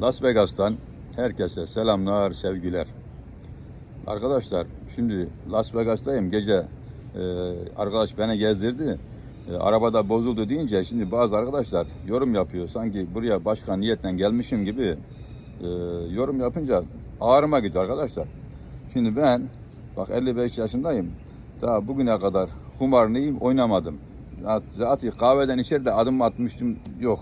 Las Vegas'tan herkese selamlar, sevgiler. Arkadaşlar şimdi Las Vegas'tayım. Gece e, arkadaş beni gezdirdi. E, arabada bozuldu deyince şimdi bazı arkadaşlar yorum yapıyor. Sanki buraya başka niyetle gelmişim gibi e, yorum yapınca ağrıma gidiyor arkadaşlar. Şimdi ben bak 55 yaşındayım. Daha bugüne kadar kumarlıyım oynamadım. Zaten kahveden içeride adım atmıştım yok.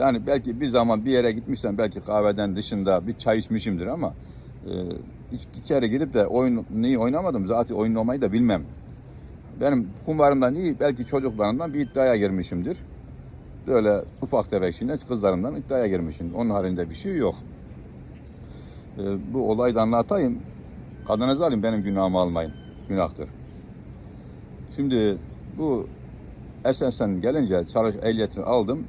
Yani belki bir zaman bir yere gitmişsem belki kahveden dışında bir çay içmişimdir ama e, hiç içeri gidip de oyun neyi oynamadım. Zaten oynamayı da bilmem. Benim kumarımdan iyi belki çocuklarımdan bir iddiaya girmişimdir. Böyle ufak tefek şimdi kızlarımdan iddiaya girmişim. Onun haricinde bir şey yok. E, bu olayı da anlatayım. Kadınızı alayım benim günahımı almayın. Günahtır. Şimdi bu Esensen gelince çalış ehliyetini aldım.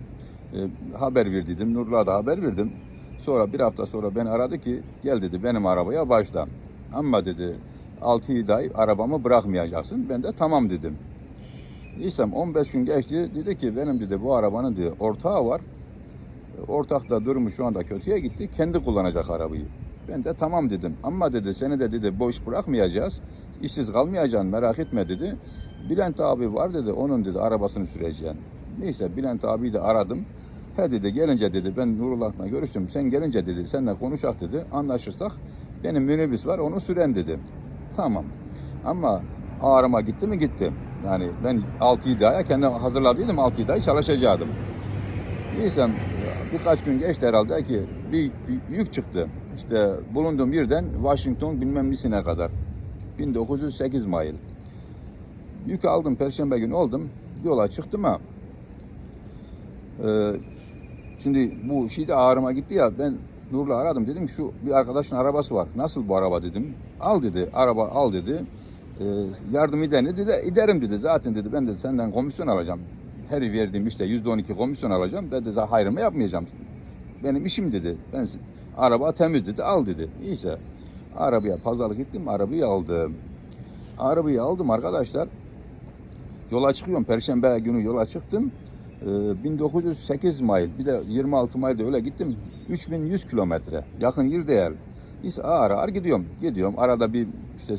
E, haber verdiydim. Nurlu'ya da haber verdim. Sonra bir hafta sonra beni aradı ki gel dedi benim arabaya başla. Ama dedi 6 ay arabamı bırakmayacaksın. Ben de tamam dedim. İsem 15 gün geçti. Dedi ki benim dedi bu arabanın dedi ortağı var. Ortak da durumu şu anda kötüye gitti. Kendi kullanacak arabayı. Ben de tamam dedim. Ama dedi seni de dedi boş bırakmayacağız. İşsiz kalmayacaksın merak etme dedi. Bülent abi var dedi onun dedi arabasını süreceğim. Neyse Bülent abiyi de aradım. He dedi gelince dedi ben Nurullah'la görüştüm. Sen gelince dedi seninle konuşak dedi. Anlaşırsak benim minibüs var onu süren dedi. Tamam. Ama ağrıma gitti mi gitti. Yani ben 6-7 aya kendim hazırladıydım 6-7 ay çalışacaktım. Neyse birkaç gün geçti herhalde ki bir yük çıktı. İşte bulunduğum yerden Washington bilmem nesine kadar. 1908 mil. Yük aldım perşembe günü oldum. Yola çıktım ha. Ee, şimdi bu şeyde ağrıma gitti ya ben Nur'la aradım dedim ki şu bir arkadaşın arabası var. Nasıl bu araba dedim. Al dedi. Araba al dedi. Ee, yardım eder mi dedi. Ederim dedi. Zaten dedi ben de senden komisyon alacağım. Her verdiğim işte yüzde on iki komisyon alacağım. Ben de hayrımı yapmayacağım. Benim işim dedi. Ben araba temiz dedi. Al dedi. İyiyse arabaya pazarlık ettim. Arabayı aldım. Arabayı aldım arkadaşlar. Yola çıkıyorum. Perşembe günü yola çıktım. Ee, 1908 mil bir de 26 mil de öyle gittim. 3100 kilometre. Yakın yer değil. İşte ağır ağır gidiyorum. Gidiyorum. Arada bir işte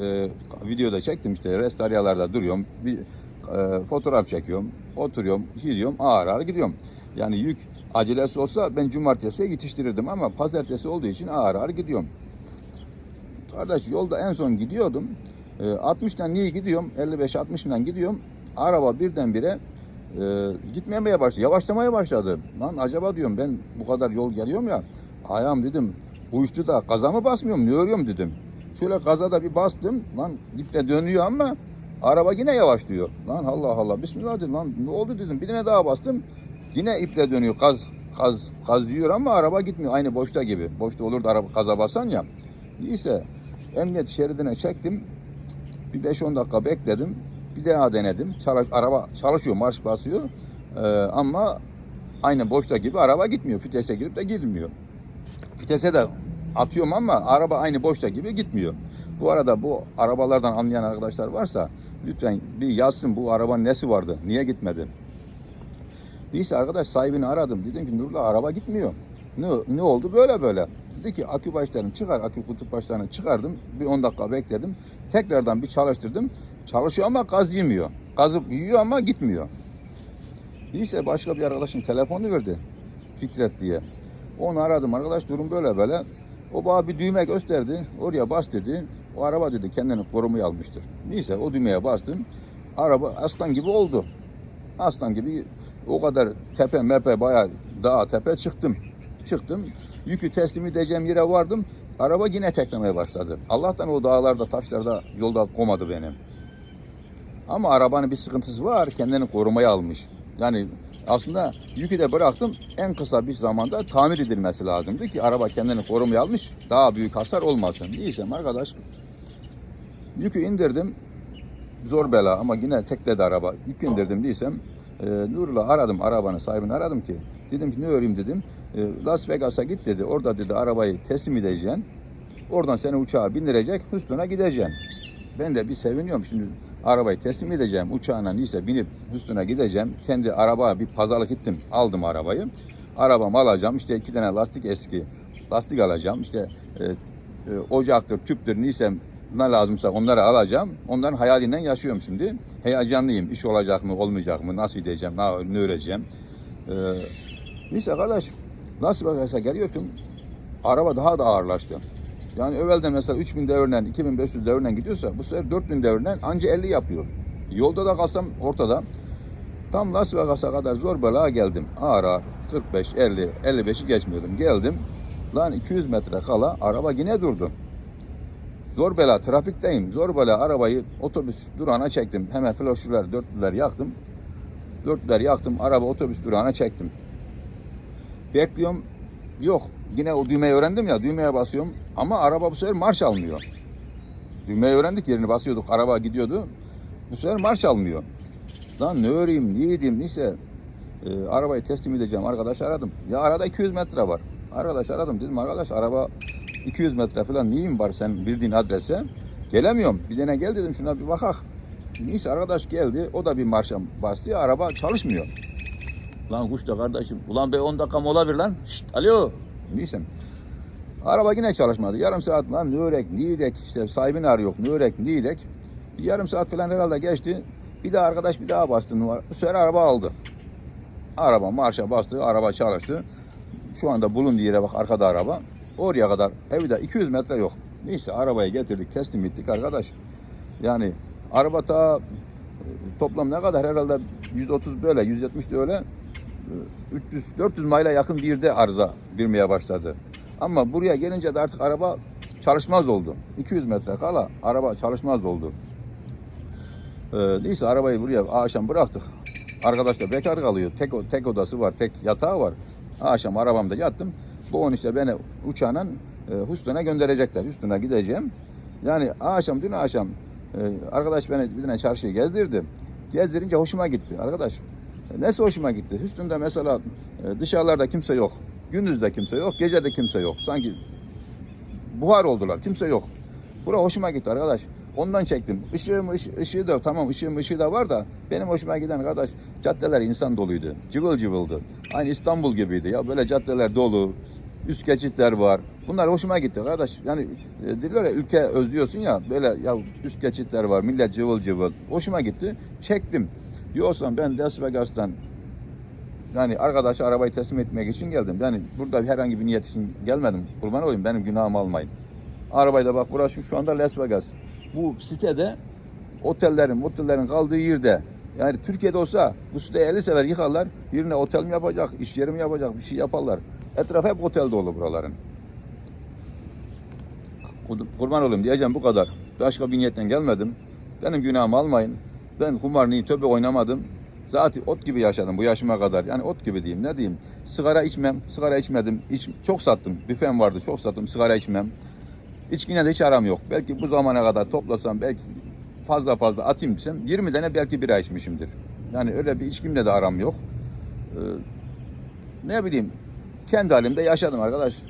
e, videoda çektim işte rest arayalarda duruyorum. Bir e, fotoğraf çekiyorum. Oturuyorum. Gidiyorum. Ağır ağır gidiyorum. Yani yük acelesi olsa ben cumartesiye yetiştirirdim ama pazartesi olduğu için ağır ağır gidiyorum. Kardeş yolda en son gidiyordum. E, 60'dan niye gidiyorum? 55-60'dan gidiyorum. Araba birdenbire e, gitmemeye başladı. Yavaşlamaya başladı. Lan acaba diyorum ben bu kadar yol geliyorum ya. Ayağım dedim uyuştu da gaza mı basmıyorum ne örüyorum dedim. Şöyle gaza da bir bastım. Lan iple dönüyor ama araba yine yavaşlıyor. Lan Allah Allah bismillah dedim lan ne oldu dedim. Bir tane daha bastım. Yine iple dönüyor. Gaz gaz yiyor ama araba gitmiyor. Aynı boşta gibi. Boşta olur da araba gaza basan ya. Neyse emniyet şeridine çektim. Bir 5-10 dakika bekledim. Bir daha denedim. Çalış, araba çalışıyor, marş basıyor. Ee, ama aynı boşta gibi araba gitmiyor. Vitese girip de girmiyor. Vitese de atıyorum ama araba aynı boşta gibi gitmiyor. Bu arada bu arabalardan anlayan arkadaşlar varsa lütfen bir yazsın bu arabanın nesi vardı, niye gitmedi? Neyse arkadaş sahibini aradım. Dedim ki Nurla araba gitmiyor. Ne, ne oldu? Böyle böyle. Dedi ki akü başlarını çıkar, akü kutup başlarını çıkardım. Bir 10 dakika bekledim. Tekrardan bir çalıştırdım. Çalışıyor ama gaz yemiyor. Gazı yiyor ama gitmiyor. Neyse başka bir arkadaşın telefonu verdi. Fikret diye. Onu aradım arkadaş durum böyle böyle. O bana bir düğme gösterdi. Oraya bas dedi. O araba dedi kendini korumaya almıştır. Neyse o düğmeye bastım. Araba aslan gibi oldu. Aslan gibi o kadar tepe mepe bayağı dağ tepe çıktım. Çıktım. Yükü teslim edeceğim yere vardım. Araba yine teklemeye başladı. Allah'tan o dağlarda taşlarda yolda komadı benim. Ama arabanın bir sıkıntısı var. Kendini korumaya almış. Yani aslında yükü de bıraktım. En kısa bir zamanda tamir edilmesi lazımdı ki araba kendini korumaya almış. Daha büyük hasar olmasın. Değilsem arkadaş yükü indirdim. Zor bela ama yine tekledi araba. Yük indirdim değilsem e, Nur'la aradım arabanın sahibini aradım ki dedim ki ne öreyim dedim. E, Las Vegas'a git dedi. Orada dedi arabayı teslim edeceksin. Oradan seni uçağa bindirecek. Houston'a gideceksin. Ben de bir seviniyorum şimdi arabayı teslim edeceğim. Uçağına neyse binip Houston'a gideceğim. Kendi arabaya bir pazarlık ettim. Aldım arabayı. Arabamı alacağım. İşte iki tane lastik eski. Lastik alacağım. İşte e, e, ocaktır, tüptür, neyse ne lazımsa onları alacağım. Onların hayalinden yaşıyorum şimdi. Heyecanlıyım. İş olacak mı, olmayacak mı, nasıl gideceğim, ne, ne öreceğim. Ee, neyse arkadaş, nasıl bakarsa geliyorsun, araba daha da ağırlaştı. Yani evvelden mesela 3000 devirden, 2500 devirden gidiyorsa bu sefer 4000 devirden anca 50 yapıyor. Yolda da kalsam ortada. Tam Las Vegas'a kadar zor bela geldim. Ağır 45, 50, 55'i geçmiyordum. Geldim. Lan 200 metre kala araba yine durdu. Zor bela trafikteyim. Zor bela arabayı otobüs durağına çektim. Hemen flaşörler, dörtlüler yaktım. Dörtlüler yaktım. Araba otobüs durağına çektim. Bekliyorum. Yok. Yine o düğmeyi öğrendim ya. Düğmeye basıyorum. Ama araba bu sefer marş almıyor. Düğmeyi öğrendik yerini basıyorduk. Araba gidiyordu. Bu sefer marş almıyor. Lan ne öreyim, ne edeyim, neyse. e, arabayı teslim edeceğim. Arkadaş aradım. Ya arada 200 metre var. Arkadaş aradım. Dedim arkadaş araba 200 metre falan neyim var sen bildiğin adrese. Gelemiyorum. Bir tane gel dedim şuna bir bakak. Neyse arkadaş geldi. O da bir marşa bastı. Araba çalışmıyor. Lan kuş da kardeşim. Ulan be 10 dakika mola ver lan. Şşt alo. Neyse. Araba yine çalışmadı. Yarım saat lan ne örek, ne yedek, işte sahibini arıyor, ne örek, ne yedek. Bir yarım saat falan herhalde geçti. Bir daha arkadaş bir daha bastı numara. Bu sefer araba aldı. Araba marşa bastı, araba çalıştı. Şu anda bulunduğu yere bak arkada araba. Oraya kadar evde 200 metre yok. Neyse arabayı getirdik, teslim ettik arkadaş. Yani araba ta e, toplam ne kadar herhalde 130 böyle, 170 de öyle. 300 400 mayla yakın bir yerde arıza girmeye başladı. Ama buraya gelince de artık araba çalışmaz oldu. 200 metre kala araba çalışmaz oldu. Ee, neyse arabayı buraya akşam bıraktık. Arkadaş da bekar kalıyor. Tek, tek odası var, tek yatağı var. Akşam arabamda yattım. Bu on işte beni uçağla e, Houston'a gönderecekler. Houston'a gideceğim. Yani akşam, dün akşam e, arkadaş beni bir tane çarşıyı gezdirdi. Gezdirince hoşuma gitti. Arkadaş e, Nasıl hoşuma gitti? Houston'da mesela e, dışarılarda kimse yok. Gündüzde kimse yok, gecede kimse yok. Sanki buhar oldular, kimse yok. Bura hoşuma gitti arkadaş. Ondan çektim. Işığım, ışı- ışığı da tamam ışığım ışığı da var da benim hoşuma giden arkadaş caddeler insan doluydu. Cıvıl cıvıldı. Aynı İstanbul gibiydi. Ya böyle caddeler dolu. Üst geçitler var. Bunlar hoşuma gitti kardeş. Yani e, diyorlar ya ülke özlüyorsun ya böyle ya üst geçitler var. Millet cıvıl cıvıl. Hoşuma gitti. Çektim. Diyorsan ben Las Vegas'tan yani arkadaşa arabayı teslim etmek için geldim. Yani burada herhangi bir niyet için gelmedim. Kurban olayım benim günahımı almayın. Arabayı da bak burası şu anda Las Vegas. Bu sitede otellerin, otellerin kaldığı yerde yani Türkiye'de olsa bu siteyi 50 sefer yıkarlar. Birine otel mi yapacak, iş yeri mi yapacak bir şey yaparlar. Etraf hep otel dolu buraların. Kur- Kurban olayım diyeceğim bu kadar. Başka bir niyetten gelmedim. Benim günahımı almayın. Ben kumar neyim, töbe oynamadım. Zaten ot gibi yaşadım bu yaşıma kadar. Yani ot gibi diyeyim ne diyeyim. Sigara içmem, sigara içmedim. İç, çok sattım. Büfem vardı çok sattım. Sigara içmem. İçkiyle de hiç aram yok. Belki bu zamana kadar toplasam belki fazla fazla atayım desem 20 tane belki bira içmişimdir. Yani öyle bir içkimle de aram yok. Ee, ne bileyim kendi halimde yaşadım arkadaş.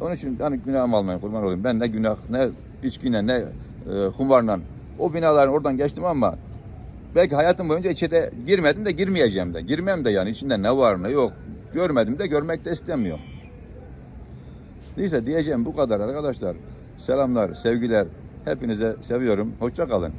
Onun için hani günahımı almayın kurban olayım. Ben ne günah ne içkiyle ne e, humbarla o binaların oradan geçtim ama belki hayatım boyunca içeri girmedim de girmeyeceğim de. Girmem de yani içinde ne var ne yok. Görmedim de görmek de istemiyorum. Neyse diyeceğim bu kadar arkadaşlar. Selamlar, sevgiler. Hepinize seviyorum. Hoşça kalın.